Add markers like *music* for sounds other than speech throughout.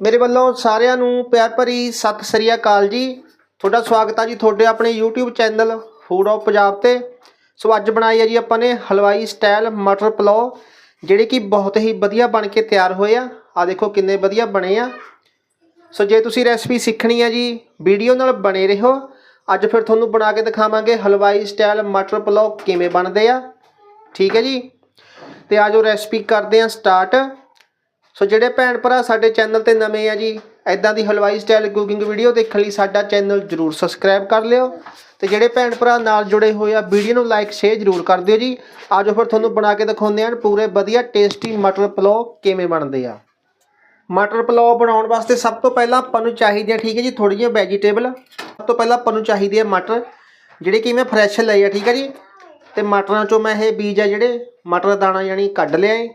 ਮੇਰੇ ਵੱਲੋਂ ਸਾਰਿਆਂ ਨੂੰ ਪਿਆਰ ਭਰੀ ਸਤਿ ਸ੍ਰੀ ਅਕਾਲ ਜੀ। ਤੁਹਾਡਾ ਸਵਾਗਤ ਹੈ ਜੀ ਤੁਹਾਡੇ ਆਪਣੇ YouTube channel food of Punjab ਤੇ। ਸੋ ਅੱਜ ਬਣਾਈ ਹੈ ਜੀ ਆਪਾਂ ਨੇ ਹਲਵਾਈ ਸਟਾਈਲ ਮਟਰ ਪਲਾਓ, ਜਿਹੜੇ ਕਿ ਬਹੁਤ ਹੀ ਵਧੀਆ ਬਣ ਕੇ ਤਿਆਰ ਹੋਏ ਆ। ਆ ਦੇਖੋ ਕਿੰਨੇ ਵਧੀਆ ਬਣੇ ਆ। ਸੋ ਜੇ ਤੁਸੀਂ ਰੈਸਪੀ ਸਿੱਖਣੀ ਹੈ ਜੀ, ਵੀਡੀਓ ਨਾਲ ਬਣੇ ਰਹੋ। ਅੱਜ ਫਿਰ ਤੁਹਾਨੂੰ ਬਣਾ ਕੇ ਦਿਖਾਵਾਂਗੇ ਹਲਵਾਈ ਸਟਾਈਲ ਮਟਰ ਪਲਾਓ ਕਿਵੇਂ ਬਣਦੇ ਆ। ਠੀਕ ਹੈ ਜੀ? ਤੇ ਆਜੋ ਰੈਸਪੀ ਕਰਦੇ ਆ ਸਟਾਰਟ ਸੋ ਜਿਹੜੇ ਭੈਣ ਭਰਾ ਸਾਡੇ ਚੈਨਲ ਤੇ ਨਵੇਂ ਆ ਜੀ ਐਦਾਂ ਦੀ ਹਲਵਾਈ ਸਟਾਈਲ ਕੁਕਿੰਗ ਵੀਡੀਓ ਦੇਖਣ ਲਈ ਸਾਡਾ ਚੈਨਲ ਜਰੂਰ ਸਬਸਕ੍ਰਾਈਬ ਕਰ ਲਿਓ। ਤੇ ਜਿਹੜੇ ਭੈਣ ਭਰਾ ਨਾਲ ਜੁੜੇ ਹੋਏ ਆ, ਵੀਡੀਓ ਨੂੰ ਲਾਈਕ, ਸ਼ੇਅਰ ਜਰੂਰ ਕਰ ਦਿਓ ਜੀ। ਆਜੋ ਫਿਰ ਤੁਹਾਨੂੰ ਬਣਾ ਕੇ ਦਿਖਾਉਂਦੇ ਆ ਪੂਰੇ ਵਧੀਆ ਟੇਸਟੀ ਮਟਰ ਪਲਾਓ ਕਿਵੇਂ ਬਣਦੇ ਆ। ਮਟਰ ਪਲਾਓ ਬਣਾਉਣ ਵਾਸਤੇ ਸਭ ਤੋਂ ਪਹਿਲਾਂ ਆਪਾਂ ਨੂੰ ਚਾਹੀਦੇ ਆ, ਠੀਕ ਹੈ ਜੀ ਥੋੜ੍ਹੀਆਂ ਜਿਹੀਆਂ ਵੈਜੀਟੇਬਲ ਸਭ ਤੋਂ ਪਹਿਲਾਂ ਆਪਾਂ ਨੂੰ ਚਾਹੀਦੀ ਹੈ ਮਟਰ, ਜਿਹੜੇ ਕਿ ਮੈਂ ਫਰੈਸ਼ ਲਏ ਆ, ਠੀਕ ਹੈ ਜੀ। ਤੇ ਮਟਰਾਂ ਚੋਂ ਮੈਂ ਇਹ ਬੀਜ ਆ ਜਿਹੜੇ ਮਟਰ ਦਾਣਾ ਯਾਨੀ ਕੱਢ ਲਿਆ ਏ।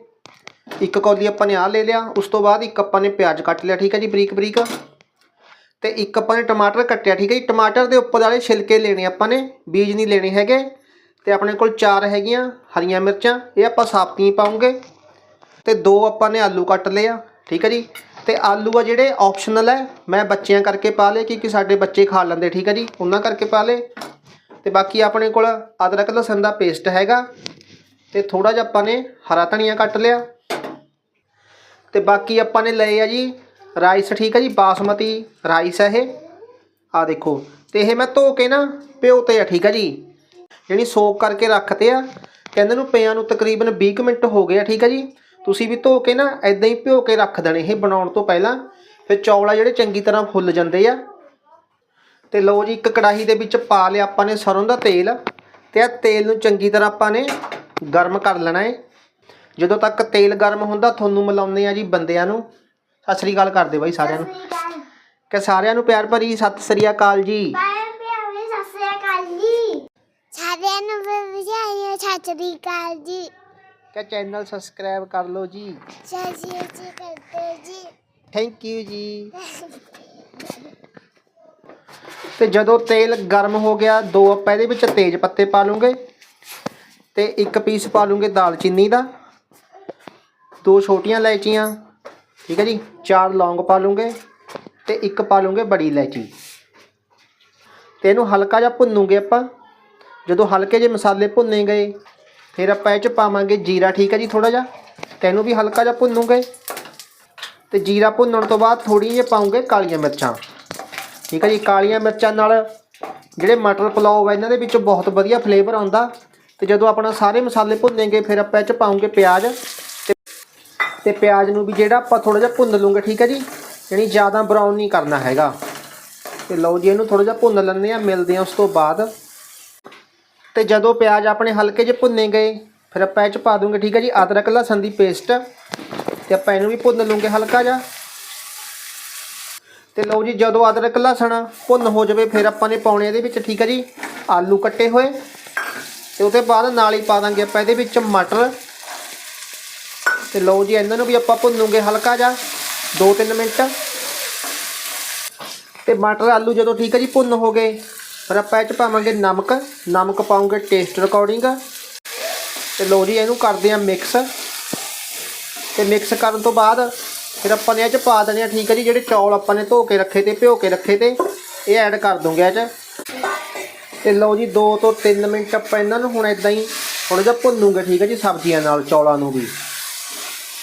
ਇੱਕ ਕੌਲੀ ਆਪਾਂ ਨੇ ਆਹ ਲੈ ਲਿਆ, ਉਸ ਤੋਂ ਬਾਅਦ ਇੱਕ ਆਪਾਂ ਨੇ ਪਿਆਜ਼ ਕੱਟ ਲਿਆ, ਠੀਕ ਹੈ ਜੀ, ਬਰੀਕ ਬਰੀਕ। ਤੇ ਇੱਕ ਆਪਾਂ ਨੇ ਟਮਾਟਰ ਕੱਟਿਆ, ਠੀਕ ਹੈ ਜੀ, ਟਮਾਟਰ ਦੇ ਉੱਪਰ ਵਾਲੇ ਛਿਲਕੇ ਲੈਣੇ ਆਪਾਂ ਨੇ, ਬੀਜ ਨਹੀਂ ਲੈਣੇ ਹੈਗੇ। ਤੇ ਆਪਣੇ ਕੋਲ ਚਾਰ ਹੈਗੀਆਂ, ਹਰੀਆਂ ਮਿਰਚਾਂ, ਇਹ ਆਪਾਂ ਸਾਬਤੀਆਂ ਹੀ ਪਾਉਂਗੇ। ਤੇ ਦੋ ਆਪਾਂ ਨੇ ਆਲੂ ਕੱਟ ਲਿਆ ਠੀਕ ਹੈ ਜੀ। ਤੇ ਆਲੂ ਆ ਜਿਹੜੇ ਆਪਸ਼ਨਲ ਹੈ, ਮੈਂ ਬੱਚਿਆਂ ਕਰਕੇ ਪਾ ਲਏ, ਕਿਉਂਕਿ ਸਾਡੇ ਬੱਚੇ ਖਾ ਲੈਂਦੇ, ਠੀਕ ਹੈ ਜੀ, ਉਹਨਾਂ ਕਰਕੇ ਪਾ ਲਏ। ਤੇ ਬਾਕੀ ਆਪਣੇ ਕੋਲ ਅਦਰਕ, ਲਸਣ ਦਾ ਪੇਸਟ ਹੈਗਾ। ਤੇ ਥੋੜਾ ਜਿਹਾ ਆਪਾਂ ਨੇ ਹਰਾ ਧਨੀਆ ਕੱਟ ਲਿਆ। ਤੇ ਬਾਕੀ ਆਪਾਂ ਨੇ ਲਏ ਆ ਜੀ ਰਾਈਸ, ਠੀਕ ਆ ਜੀ, ਬਾਸਮਤੀ ਰਾਈਸ ਹੈ ਇਹ। ਆ ਦੇਖੋ, ਤੇ ਇਹ ਮੈਂ ਧੋ ਕੇ ਨਾ ਪਿਓ ਤੇ ਆ, ਠੀਕ ਆ ਜੀ। ਯਾਨੀ ਸੋਕ ਕਰਕੇ ਰੱਖਤੇ ਆ, ਕਹਿੰਦੇ ਨੂੰ ਪਿਆਂ ਨੂੰ ਤਕਰੀਬਨ 20 ਕੁ ਮਿੰਟ ਹੋ ਗਏ ਆ, ਠੀਕ ਆ ਜੀ। ਤੁਸੀਂ ਵੀ ਧੋ ਕੇ ਨਾ ਐਦਾਂ ਹੀ ਭਿਓ ਕੇ ਰੱਖ ਦੇਣੇ ਇਹ ਬਣਾਉਣ ਤੋਂ ਪਹਿਲਾਂ। ਫਿਰ ਚੌਲ ਆ ਜਿਹੜੇ ਚੰਗੀ ਤਰ੍ਹਾਂ ਫੁੱਲ ਜਾਂਦੇ ਆ। ਤੇ ਲਓ ਜੀ, ਇੱਕ ਕੜਾਹੀ ਦੇ ਵਿੱਚ ਪਾ ਲਿਆ ਆਪਾਂ ਨੇ ਸਰੋਂ ਦਾ ਤੇਲ। ਤੇ ਆ ਤੇਲ ਨੂੰ ਚੰਗੀ ਤਰ੍ਹਾਂ ਆਪਾਂ ਨੇ ਗਰਮ ਕਰ ਲੈਣਾ ਹੈ ਜਦੋਂ ਤੱਕ ਤੇਲ ਗਰਮ ਹੁੰਦਾ ਤੁਹਾਨੂੰ ਮਿਲਾਉਂਦੇ ਆ ਜੀ ਬੰਦਿਆਂ ਨੂੰ। ਸਤਿ ਸ੍ਰੀ ਅਕਾਲ ਕਰਦੇ ਬਾਈ ਸਾਰਿਆਂ ਨੂੰ। ਕਿ ਸਾਰਿਆਂ ਨੂੰ ਪਿਆਰ ਭਰੀ ਸਤਿ ਸ੍ਰੀ ਅਕਾਲ ਜੀ। ਸਾਰਿਆਂ ਨੂੰ ਵਧਾਈਆਂ ਸਤਿ ਸ੍ਰੀ ਅਕਾਲ ਜੀ। ਕਿ ਚੈਨਲ ਸਬਸਕ੍ਰਾਈਬ ਕਰ ਲਓ ਜੀ। ਸਤਿ ਸ੍ਰੀ ਅਕਾਲ ਕਰਦੇ ਜੀ। ਥੈਂਕ ਯੂ ਜੀ। *laughs* ਤੇ ਜਦੋਂ ਤੇਲ ਗਰਮ ਹੋ ਗਿਆ ਦੋ ਆਪਾਂ ਇਹਦੇ ਵਿੱਚ ਤੇਜ ਪੱਤੇ ਪਾ ਲੂੰਗੇ। ਤੇ ਇੱਕ ਪੀਸ ਪਾ ਲੂੰਗੇ ਦਾਲਚੀਨੀ ਦਾ। ਦੋ ਛੋਟੀਆਂ ਇਲਾਇਚੀਆਂ, ਠੀਕ ਹੈ ਜੀ, ਚਾਰ ਲੌਂਗ ਪਾ ਲੂੰਗੇ ਤੇ ਇੱਕ ਪਾ ਲੂੰਗੇ ਬੜੀ ਇਲਾਇਚੀ। ਤੇ ਇਹਨੂੰ ਹਲਕਾ ਜਿਹਾ ਭੁੰਨੂਗੇ ਆਪਾਂ। ਜਦੋਂ ਹਲਕੇ ਜਿਹੇ ਮਸਾਲੇ ਭੁੰਨੇ ਗਏ ਫਿਰ ਆਪਾਂ ਇਹ ਚ ਪਾਵਾਂਗੇ ਜੀਰਾ, ਠੀਕ ਹੈ ਜੀ ਥੋੜਾ ਜਿਹਾ। ਤੇ ਇਹਨੂੰ ਵੀ ਹਲਕਾ ਜਿਹਾ ਭੁੰਨੂਗੇ। ਤੇ ਜੀਰਾ ਭੁੰਨਣ ਤੋਂ ਬਾਅਦ ਥੋੜੀ ਜਿਹੀ ਪਾਉਂਗੇ ਕਾਲੀਆਂ ਮਿਰਚਾਂ। ਠੀਕ ਹੈ ਜੀ, ਕਾਲੀਆਂ ਮਿਰਚਾਂ ਨਾਲ ਜਿਹੜੇ ਮਟਰ ਪੁਲਾਓ ਹੈ ਇਹਨਾਂ ਦੇ ਵਿੱਚ ਬਹੁਤ ਵਧੀਆ ਫਲੇਵਰ ਆਉਂਦਾ। ਤੇ ਜਦੋਂ ਆਪਣਾ ਸਾਰੇ ਮਸਾਲੇ ਭੁੰਨੇਗੇ, ਫਿਰ ਆਪਾਂ ਇਹ ਚ ਪਾਉਂਗੇ ਪਿਆਜ਼। ਤੇ ਪਿਆਜ਼ ਨੂੰ ਵੀ ਜਿਹੜਾ ਆਪਾਂ ਥੋੜਾ ਜਿਹਾ ਭੁੰਨ ਲੂੰਗੇ ਠੀਕ ਹੈ ਜੀ? ਯਾਨੀ ਜ਼ਿਆਦਾ ਬਰਾਊਨ ਨਹੀਂ ਕਰਨਾ ਹੈਗਾ। ਤੇ ਲਓ ਜੀ, ਇਹਨੂੰ ਥੋੜਾ ਜਿਹਾ ਭੁੰਨ ਲੈਂਦੇ ਆ ਮਿਲਦੇ ਆ ਉਸ ਤੋਂ ਬਾਅਦ। ਤੇ ਜਦੋਂ ਪਿਆਜ਼ ਆਪਣੇ ਹਲਕੇ ਜਿਹੇ ਭੁੰਨੇ ਗਏ, ਫਿਰ ਆਪਾਂ ਇਹ ਚ ਪਾ ਦੂੰਗੇ ਠੀਕ ਹੈ ਜੀ, ਅਦਰਕ, ਲਸਣ ਦੀ ਪੇਸਟ। ਤੇ ਆਪਾਂ ਇਹਨੂੰ ਵੀ ਭੁੰਨ ਲੂੰਗੇ ਹਲਕਾ ਜਿਹਾ। ਤੇ ਲਓ ਜੀ, ਜਦੋਂ ਅਦਰਕ, ਲਸਣ ਭੁੰਨ ਹੋ ਜਾਵੇ, ਫਿਰ ਆਪਾਂ ਨੇ ਪਾਉਣੇ ਇਹਦੇ ਵਿੱਚ, ਠੀਕ ਹੈ ਜੀ, ਆਲੂ ਕੱਟੇ ਹੋਏ। ਤੇ ਉਹਦੇ ਬਾਅਦ ਨਾਲ ਹੀ ਪਾ ਦਾਂਗੇ ਆਪਾਂ ਇਹਦੇ ਵਿੱਚ ਮਟਰ। ਤੇ ਲਓ ਜੀ, ਇਹਨਾਂ ਨੂੰ ਵੀ ਆਪਾਂ ਭੁੰਨੂਗੇ ਹਲਕਾ ਜਿਹਾ 2-3 ਮਿੰਟ। ਤੇ ਮਟਰ ਆਲੂ ਜਦੋਂ ਠੀਕ ਹੈ ਜੀ ਭੁੰਨ ਹੋ ਗਏ, ਫਿਰ ਆਪਾਂ ਇਹ ਚ ਪਾਵਾਂਗੇ ਨਮਕ ਨਮਕ ਪਾਉਂਗੇ ਟੇਸਟ ਅਕੋਰਡਿੰਗ ਤੇ ਲਓ ਜੀ, ਇਹਨੂੰ ਕਰਦੇ ਆ ਮਿਕਸ ਤੇ ਮਿਕਸ ਕਰਨ ਤੋਂ ਬਾਅਦ ਫਿਰ ਆਪਾਂ ਨੇ ਇਹ ਚ ਪਾ ਦੇਣੇ ਆ, ਠੀਕ ਹੈ ਜੀ, ਜਿਹੜੇ ਚੌਲ ਆਪਾਂ ਨੇ ਧੋ ਕੇ ਰੱਖੇ ਤੇ, ਭਿਓ ਕੇ ਰੱਖੇ ਤੇ, ਇਹ ਐਡ ਕਰ ਦੂੰਗੇ ਇਹ ਚ। ਤੇ ਲਓ ਜੀ 2 ਤੋਂ 3 ਮਿੰਟ ਆਪਾਂ ਇਹਨਾਂ ਨੂੰ ਹੁਣ ਇਦਾਂ ਹੀ ਥੋੜਾ ਜਿਹਾ ਭੁੰਨੂਗੇ, ਠੀਕ ਹੈ ਜੀ, ਸਬਜ਼ੀਆਂ ਨਾਲ, ਚੌਲਾਂ ਨੂੰ ਵੀ।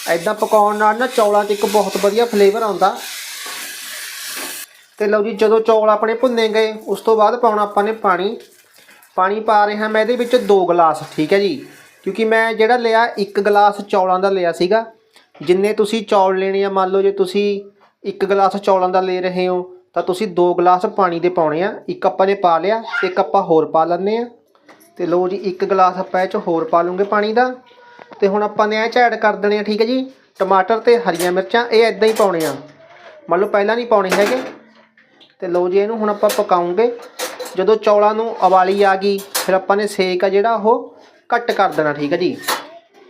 ਇਦਾਂ ਪਕਾਉਣ ਨਾਲ ਨਾ ਚੌਲਾਂ 'ਚ ਇੱਕ ਬਹੁਤ ਵਧੀਆ ਫਲੇਵਰ ਆਉਂਦਾ। ਤੇ ਲਓ ਜੀ, ਜਦੋਂ ਚੌਲ ਆਪਣੇ ਭੁੰਨੇ ਗਏ, ਉਸ ਤੋਂ ਬਾਅਦ ਪਾਉਣਾ ਆਪਾਂ ਨੇ ਪਾਣੀ। ਪਾਣੀ ਪਾ ਰਿਹਾ ਮੈਂ ਇਹਦੇ ਵਿੱਚ 2 ਗਲਾਸ, ਠੀਕ ਹੈ ਜੀ? ਕਿਉਂਕਿ ਮੈਂ ਜਿਹੜਾ ਲਿਆ 1 ਗਲਾਸ ਚੌਲਾਂ ਦਾ ਲਿਆ ਸੀਗਾ। ਜਿੰਨੇ ਤੁਸੀਂ ਚੌਲ ਲੈਣੇ ਆ, ਮੰਨ ਲਓ ਜੇ ਤੁਸੀਂ 1 ਗਲਾਸ ਚੌਲਾਂ ਦਾ ਲੈ ਰਹੇ ਹੋ, ਤਾਂ ਤੁਸੀਂ 2 ਗਲਾਸ ਪਾਣੀ ਦੇ ਪਾਉਣੇ ਆ। ਇੱਕ ਆਪਾਂ ਨੇ ਪਾ ਲਿਆ, ਤੇ ਇੱਕ ਆਪਾਂ ਹੋਰ ਪਾ ਲੈਂਦੇ ਆ। ਤੇ ਲਓ ਜੀ 1 ਗਲਾਸ ਆਪਾਂ ਇਹ ਚ ਹੋਰ ਪਾ ਲੂੰਗੇ ਪਾਣੀ ਦਾ। ਤੇ ਹੁਣ ਆਪਾਂ ਨੇ ਇਹ ਚ ਐਡ ਕਰ ਦੇਣੇ ਆ, ਠੀਕ ਹੈ ਜੀ? ਟਮਾਟਰ ਤੇ ਹਰੀਆਂ ਮਿਰਚਾਂ, ਇਹ ਐਦਾਂ ਹੀ ਪਾਉਣੇ ਆ। ਮੰਨ ਲਓ ਪਹਿਲਾਂ ਨਹੀਂ ਪਾਉਣੇ ਹੈਗੇ। ਤੇ ਲਓ ਜੀ, ਇਹਨੂੰ ਹੁਣ ਆਪਾਂ ਪਕਾਉਂਗੇ। ਜਦੋਂ ਚੌਲਾਂ ਨੂੰ ਉਬਾਲੀ ਆ ਗਈ, ਫਿਰ ਆਪਾਂ ਨੇ ਸੇਕ ਆ ਜਿਹੜਾ, ਉਹ ਘੱਟ ਕਰ ਦੇਣਾ, ਠੀਕ ਹੈ ਜੀ?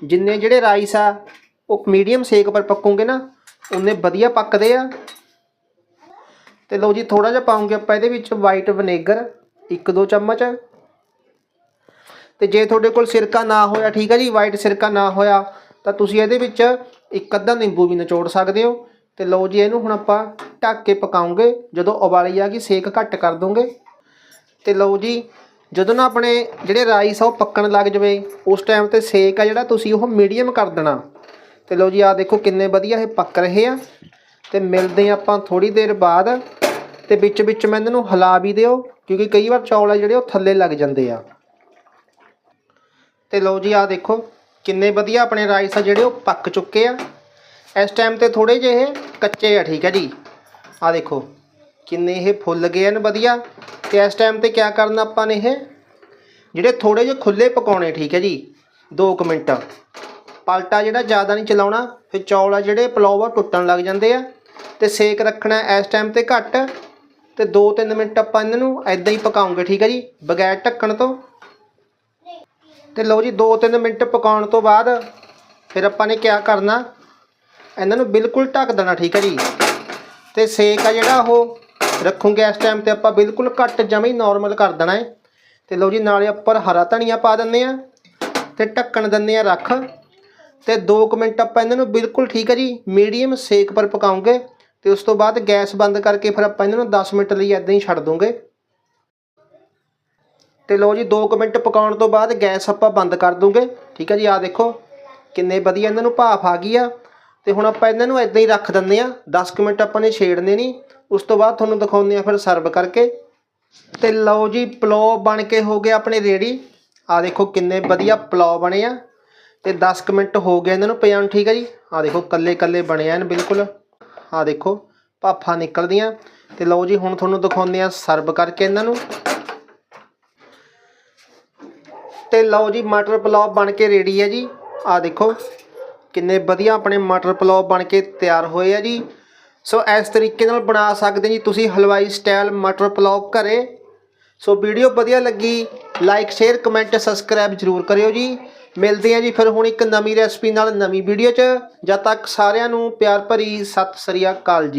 ਜਿੰਨੇ ਜਿਹੜੇ ਰਾਈਸ ਆ, ਉਹ ਮੀਡੀਅਮ ਸੇਕ ਪਰ ਪੱਕੂਗੇ ਨਾ, ਉਨੇ ਵਧੀਆ ਪੱਕਦੇ ਆ। ਤੇ ਲਓ ਜੀ ਥੋੜਾ ਜਿਹਾ ਪਾਉਂਗੇ ਆਪਾਂ ਇਹਦੇ ਵਿੱਚ ਵਾਈਟ ਵਿਨੇਗਰ 1-2 ਚਮਚ। ਤੇ ਜੇ ਤੁਹਾਡੇ ਕੋਲ ਸਿਰਕਾ ਨਾ ਹੋਇਆ, ਠੀਕ ਹੈ ਜੀ ਵਾਈਟ ਸਿਰਕਾ ਨਾ ਹੋਇਆ, ਤਾਂ ਤੁਸੀਂ ਇਹਦੇ ਵਿੱਚ ਇੱਕ ਅੱਧਾ ਨਿੰਬੂ ਵੀ ਨਿਚੋੜ ਸਕਦੇ ਹੋ। ਤੇ ਲਓ ਜੀ, ਇਹਨੂੰ ਹੁਣ ਆਪਾਂ ਢੱਕ ਕੇ ਪਕਾਉਂਗੇ। ਜਦੋਂ ਉਬਾਲੀ ਆ ਗਈ, ਸੇਕ ਘੱਟ ਕਰ ਦੋਗੇ। ਤੇ ਲਓ ਜੀ, ਜਦੋਂ ਨਾ ਆਪਣੇ ਜਿਹੜੇ ਰਾਈਸ ਆ, ਉਹ ਪੱਕਣ ਲੱਗ ਜਵੇ, ਉਸ ਟਾਈਮ ਤੇ ਸੇਕ ਆ ਜਿਹੜਾ, ਤੁਸੀਂ ਉਹ ਮੀਡੀਅਮ ਕਰ ਦੇਣਾ। ਤੇ ਲਓ ਜੀ ਆ ਦੇਖੋ ਕਿੰਨੇ ਵਧੀਆ ਇਹ ਪੱਕ ਰਹੇ ਆ। ਤੇ ਮਿਲਦੇ ਆ ਆਪਾਂ ਥੋੜੀ ਦੇਰ ਬਾਅਦ। ਤੇ ਵਿੱਚ ਵਿੱਚ ਮੈਂ ਇਹਨਾਂ ਨੂੰ ਹਿਲਾ ਵੀ ਦਿਓ, ਕਿਉਂਕਿ ਕਈ ਵਾਰ ਚੌਲ ਆ ਜਿਹੜੇ, ਉਹ ਥੱਲੇ ਲੱਗ ਜਾਂਦੇ ਆ। ਤੇ ਲਓ ਜੀ ਆ ਦੇਖੋ, ਕਿੰਨੇ ਵਧੀਆ ਆਪਣੇ ਰਾਈਸ ਆ ਜਿਹੜੇ ਉਹ ਪੱਕ ਚੁੱਕੇ ਆ। ਇਸ ਟਾਈਮ ਤੇ ਥੋੜੇ ਜਿਹੇ ਇਹ ਕੱਚੇ ਆ, ਠੀਕ ਹੈ ਜੀ। ਆ ਦੇਖੋ, ਕਿੰਨੇ ਇਹ ਫੁੱਲ ਗਏ ਹਨ ਵਧੀਆ। ਤੇ ਇਸ ਟਾਈਮ ਤੇ ਕੀ ਕਰਨਾ ਆਪਾਂ ਨੇ ਇਹ? ਜਿਹੜੇ ਥੋੜੇ ਜਿਹੇ ਖੁੱਲੇ ਪਕਾਉਣੇ ਠੀਕ ਹੈ ਜੀ 2 ਮਿੰਟ। ਪਲਟਾ ਜਿਹੜਾ ਜ਼ਿਆਦਾ ਨਹੀਂ ਚਲਾਉਣਾ, ਫਿਰ ਚੌਲ ਆ ਜਿਹੜੇ ਪਲਾਓ ਆ, ਟੁੱਟਣ ਲੱਗ ਜਾਂਦੇ ਆ। ਤੇ ਸੇਕ ਰੱਖਣਾ ਇਸ ਟਾਈਮ ਤੇ ਘੱਟ। ਤੇ 2-3 ਮਿੰਟ ਆਪਾਂ ਇਹਨਾਂ ਨੂੰ ਐਦਾਂ ਹੀ ਪਕਾਉਂਗੇ, ਠੀਕ ਹੈ ਜੀ, ਬਗੈਰ ਢੱਕਣ ਤੋਂ। ਤੇ ਲਓ ਜੀ 2-3 ਮਿੰਟ ਪਕਾਉਣ ਤੋਂ ਬਾਅਦ ਫਿਰ ਆਪਾਂ ਨੇ ਕੀ ਕਰਨਾ? ਇਹਨਾਂ ਨੂੰ ਬਿਲਕੁਲ ਢੱਕ ਦੇਣਾ, ਠੀਕ ਹੈ ਜੀ। ਤੇ ਸੇਕ ਆ ਜਿਹੜਾ ਉਹ ਰੱਖੂਗੇ ਇਸ ਟਾਈਮ ਤੇ ਆਪਾਂ ਬਿਲਕੁਲ ਘੱਟ ਜਮਾਂ ਹੀ ਨਾਰਮਲ ਕਰ ਦੇਣਾ ਹੈ। ਤੇ ਲਓ ਜੀ, ਨਾਲੇ ਉੱਪਰ ਹਰਾ ਧਨੀਆ ਪਾ ਦਿੰਦੇ ਆ ਤੇ ਢੱਕਣ ਦਿੰਦੇ ਆ ਰੱਖ। ਤੇ 2 ਮਿੰਟ ਆਪਾਂ ਇਹਨਾਂ ਨੂੰ ਬਿਲਕੁਲ, ਠੀਕ ਹੈ ਜੀ ਮੀਡੀਅਮ ਸੇਕ ਪਰ ਪਕਾਉਂਗੇ। ਤੇ ਉਸ ਤੋਂ ਬਾਅਦ ਗੈਸ ਬੰਦ ਕਰਕੇ ਫਿਰ ਆਪਾਂ ਇਹਨਾਂ ਨੂੰ 10 ਮਿੰਟ ਲਈ ਇਦਾਂ ਹੀ ਛੱਡ ਦੂੰਗੇ। ਤੇ ਲਓ ਜੀ 2 ਮਿੰਟ ਪਕਾਉਣ ਤੋਂ ਬਾਅਦ ਗੈਸ ਆਪਾਂ ਬੰਦ ਕਰ ਦੂੰਗੇ। ਠੀਕ ਹੈ ਜੀ ਆ ਦੇਖੋ, ਕਿੰਨੇ ਵਧੀਆ ਇਹਨਾਂ ਨੂੰ ਭਾਫ ਆ ਗਈ ਆ। ਤੇ ਹੁਣ ਆਪਾਂ ਇਹਨਾਂ ਨੂੰ ਇਦਾਂ ਹੀ ਰੱਖ ਦਿੰਦੇ ਆ 10 ਕੁ ਮਿੰਟ ਆਪਾਂ ਨੇ ਛੇੜਨੇ ਨਹੀਂ ਉਸ ਤੋਂ ਬਾਅਦ ਤੁਹਾਨੂੰ ਦਿਖਾਉਂਦੇ ਆ ਫਿਰ ਸਰਵ ਕਰਕੇ। ਤੇ ਲਓ ਜੀ ਪਲੋ ਬਣ ਕੇ ਹੋ ਗਿਆ ਆਪਣੇ ਰੇੜੀ। ਆ ਦੇਖੋ, ਕਿੰਨੇ ਵਧੀਆ ਪਲੋ ਬਣੇ ਆ। ਤੇ 10 ਕੁ ਮਿੰਟ ਹੋ ਗਏ ਇਹਨਾਂ ਨੂੰ ਪਿਆ ਠੀਕ ਹੈ ਜੀ। ਆ ਦੇਖੋ ਕੱਲੇ ਕੱਲੇ ਬਣੇ ਆ ਐਨ ਬਿਲਕੁਲ। ਆ ਦੇਖੋ, ਭਾਫਾਂ ਨਿਕਲਦੀਆਂ। ਤੇ ਲਓ ਜੀ, ਹੁਣ ਤੁਹਾਨੂੰ ਦਿਖਾਉਂਦੇ ਆ ਸਰਵ ਕਰਕੇ ਇਹਨਾਂ ਨੂੰ। ਤੇ ਲਓ ਜੀ ਮਟਰ ਪਲਾਓ ਬਣ ਕੇ ਰੈਡੀ ਹੈ ਜੀ। ਆ ਦੇਖੋ ਕਿੰਨੇ ਵਧੀਆ ਆਪਣੇ ਮਟਰ ਪਲਾਓ ਬਣ ਕੇ ਤਿਆਰ ਹੋਏ ਆ ਜੀ। ਸੋ ਇਸ ਤਰੀਕੇ ਨਾਲ ਬਣਾ ਸਕਦੇ ਜੀ ਤੁਸੀਂ ਹਲਵਾਈ ਸਟਾਈਲ ਮਟਰ ਪਲਾਓ ਘਰੇ। ਸੋ ਵੀਡੀਓ ਵਧੀਆ ਲੱਗੀ ਲਾਈਕ ਸ਼ੇਅਰ ਕਮੈਂਟ ਸਬਸਕ੍ਰਾਈਬ ਜ਼ਰੂਰ ਕਰਿਓ ਜੀ। ਮਿਲਦੇ ਆ ਜੀ ਫਿਰ ਹੁਣ ਇੱਕ ਨਵੀਂ ਰੈਸਪੀ ਨਾਲ ਨਵੀਂ ਵੀਡੀਓ 'ਚ। ਜਦ ਤੱਕ ਸਾਰਿਆਂ ਨੂੰ ਪਿਆਰ ਭਰੀ ਸਤਿ ਸ੍ਰੀ ਅਕਾਲ ਜੀ।